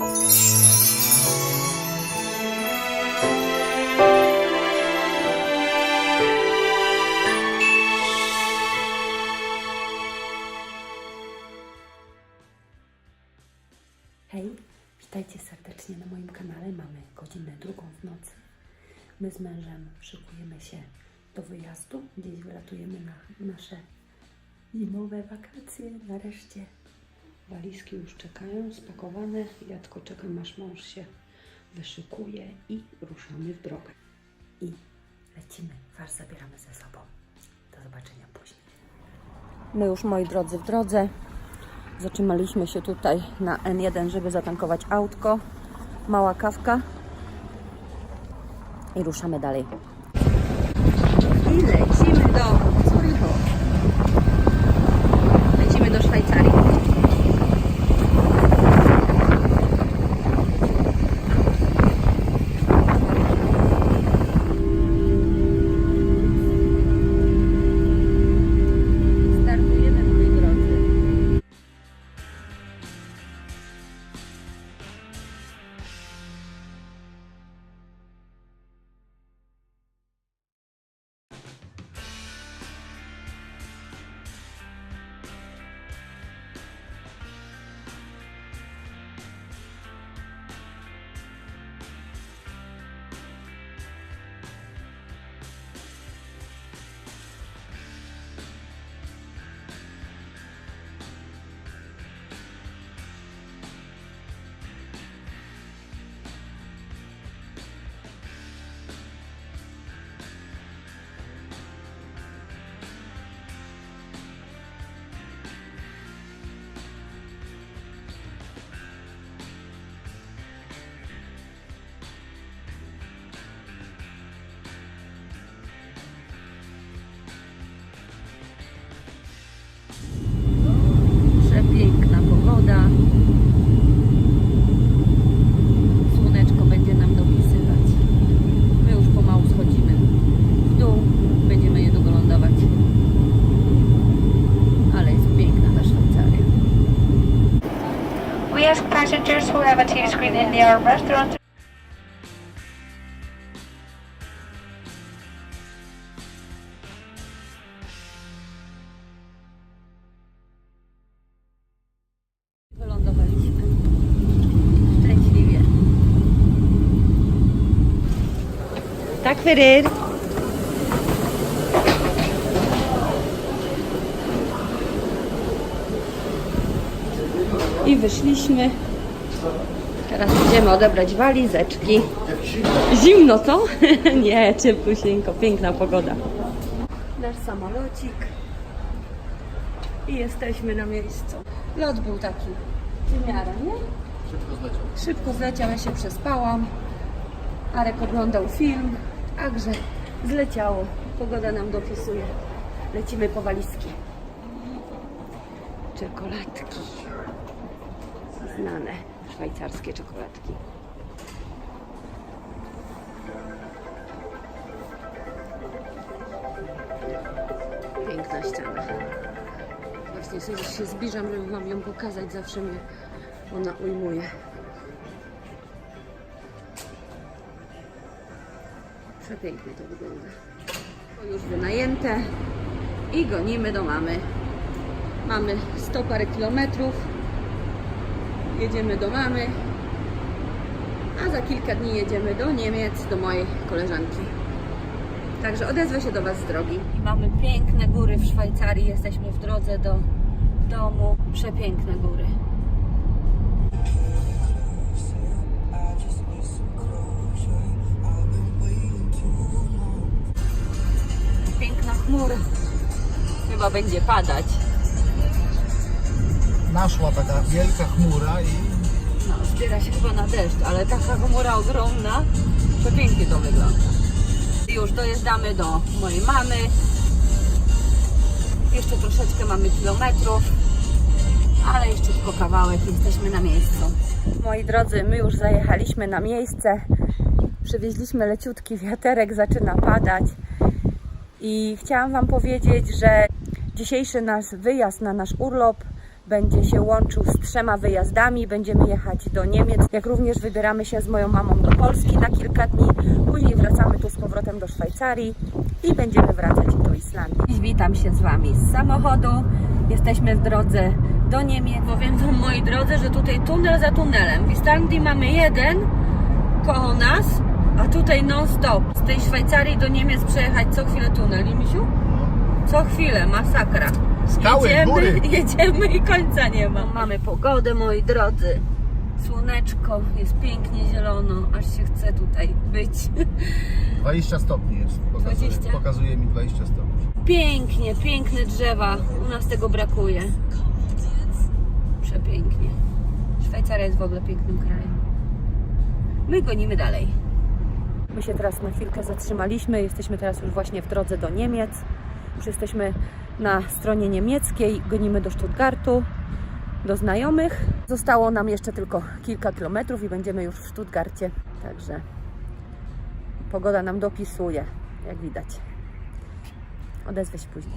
Hej, witajcie serdecznie na moim kanale. Mamy godzinę drugą w nocy. My z mężem szykujemy się do wyjazdu. Gdzieś wylatujemy na nasze zimowe wakacje. Nareszcie walizki już czekają, spakowane. Ja tylko czekam, aż mąż się wyszykuje i ruszamy w drogę. I lecimy. Was zabieramy ze sobą. Do zobaczenia później. My już, moi drodzy, w drodze. Zatrzymaliśmy się tutaj na N1, żeby zatankować autko. Mała kawka. I ruszamy dalej. I lecimy do Zurichu. Lecimy do Szwajcarii. Ask passengers who have a TV screen in their restaurant Wylądowaliśmy. Feryr. I wyszliśmy. Teraz idziemy odebrać walizeczki. Zimno, co? Nie, cieplusieńko, piękna pogoda. Nasz samolocik. I jesteśmy na miejscu. Lot był taki w miarę, nie? Szybko zleciał. Szybko zleciał, ja się przespałam. Arek oglądał film, także zleciało. Pogoda nam dopisuje. Lecimy po walizki. Czekoladki. Znane szwajcarskie czekoladki. Piękna ściana. Właśnie sobie się zbliżam, żeby Wam ją pokazać. Zawsze mnie ona ujmuje. Przepięknie to wygląda. To już wynajęte i gonimy do mamy. Mamy 100 parę kilometrów. Jedziemy do mamy. A za kilka dni jedziemy do Niemiec, do mojej koleżanki. Także odezwę się do Was z drogi. I mamy piękne góry w Szwajcarii. Jesteśmy w drodze do domu. Przepiękne góry. Piękna chmura. Chyba będzie padać. Naszła taka wielka chmura i No, zbiera się chyba na deszcz, ale taka chmura ogromna. Przepięknie to wygląda. Już dojeżdżamy do mojej mamy. Jeszcze troszeczkę mamy kilometrów, ale jeszcze tylko kawałek, jesteśmy na miejscu. Moi drodzy, my już zajechaliśmy na miejsce. Przywieźliśmy leciutki wiaterek, zaczyna padać. I chciałam Wam powiedzieć, że dzisiejszy nasz wyjazd na nasz urlop będzie się łączył z trzema wyjazdami. Będziemy jechać do Niemiec, jak również wybieramy się z moją mamą do Polski na kilka dni. Później wracamy tu z powrotem do Szwajcarii i będziemy wracać do Islandii. Dziś witam się z Wami z samochodu. Jesteśmy w drodze do Niemiec. Powiem Wam, moi drodzy, że tutaj tunel za tunelem. W Islandii mamy jeden koło nas, a tutaj non-stop. Z tej Szwajcarii do Niemiec przejechać co chwilę tunel, nie misiu? Co chwilę, masakra. Skały, jedziemy, góry. jedziemy i końca nie ma. Mamy pogodę, moi drodzy. Słoneczko, jest pięknie zielono, aż się chce tutaj być. 20 stopni jest. Pokazuje, 20? pokazuje mi 20 stopni. Pięknie, piękne drzewa. U nas tego brakuje. Przepięknie. Szwajcaria jest w ogóle pięknym krajem. My gonimy dalej. My się teraz na chwilkę zatrzymaliśmy. Jesteśmy teraz już właśnie w drodze do Niemiec. Już jesteśmy na stronie niemieckiej. Gonimy do Stuttgartu, do znajomych. Zostało nam jeszcze tylko kilka kilometrów i będziemy już w Stuttgarcie. Także pogoda nam dopisuje, jak widać. Odezwę się później.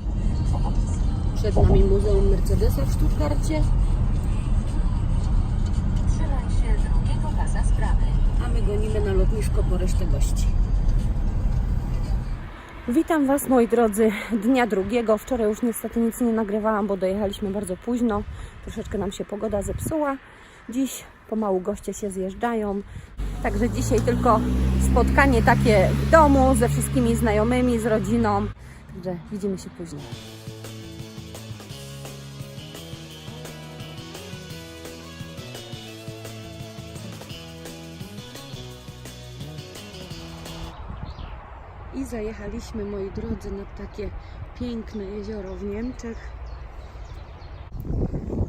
Przed nami Muzeum Mercedesa w Stuttgarcie. Trzymaj się drugiego pasa z prawej. a my gonimy na lotnisko po resztę gości. Witam Was moi drodzy dnia drugiego. Wczoraj już niestety nic nie nagrywałam, bo dojechaliśmy bardzo późno. Troszeczkę nam się pogoda zepsuła. Dziś pomału goście się zjeżdżają. Także dzisiaj tylko spotkanie takie w domu ze wszystkimi znajomymi, z rodziną. Także widzimy się później. I zajechaliśmy, moi drodzy, nad takie piękne jezioro w Niemczech.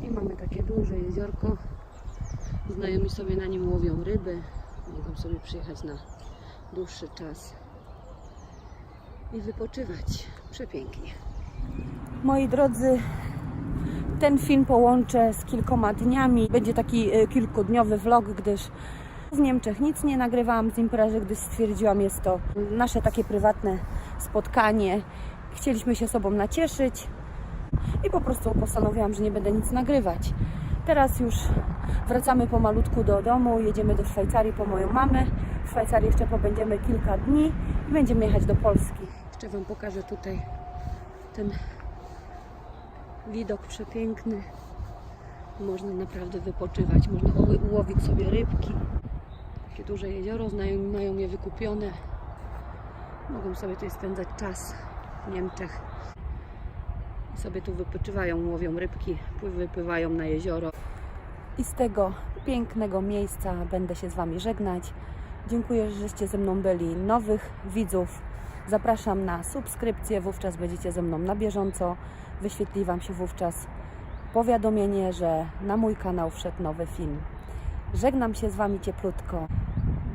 I mamy takie duże jeziorko. Znajomi sobie na nim łowią ryby. Mogą sobie przyjechać na dłuższy czas i wypoczywać. Przepięknie. Moi drodzy, ten film połączę z kilkoma dniami. Będzie taki e, kilkudniowy vlog, gdyż w Niemczech nic nie nagrywałam z imprezy, gdyż stwierdziłam, jest to nasze takie prywatne spotkanie. Chcieliśmy się sobą nacieszyć i po prostu postanowiłam, że nie będę nic nagrywać. Teraz już wracamy pomalutku do domu, jedziemy do Szwajcarii po moją mamę. W Szwajcarii jeszcze pobędziemy kilka dni i będziemy jechać do Polski. Jeszcze Wam pokażę tutaj ten widok przepiękny. Można naprawdę wypoczywać, można ułowić sobie rybki. Takie duże jezioro, znajomi mają je wykupione. Mogą sobie tutaj spędzać czas w Niemczech. I sobie tu wypoczywają, łowią rybki, pły- wypływają na jezioro. I z tego pięknego miejsca będę się z Wami żegnać. Dziękuję, żeście ze mną byli. Nowych widzów zapraszam na subskrypcję, wówczas będziecie ze mną na bieżąco. Wyświetli Wam się wówczas powiadomienie, że na mój kanał wszedł nowy film. Żegnam się z Wami cieplutko.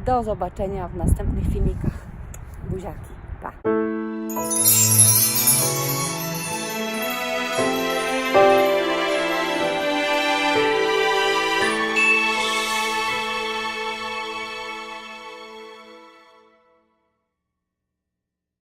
Do zobaczenia w następnych filmikach. Buziaki. Pa.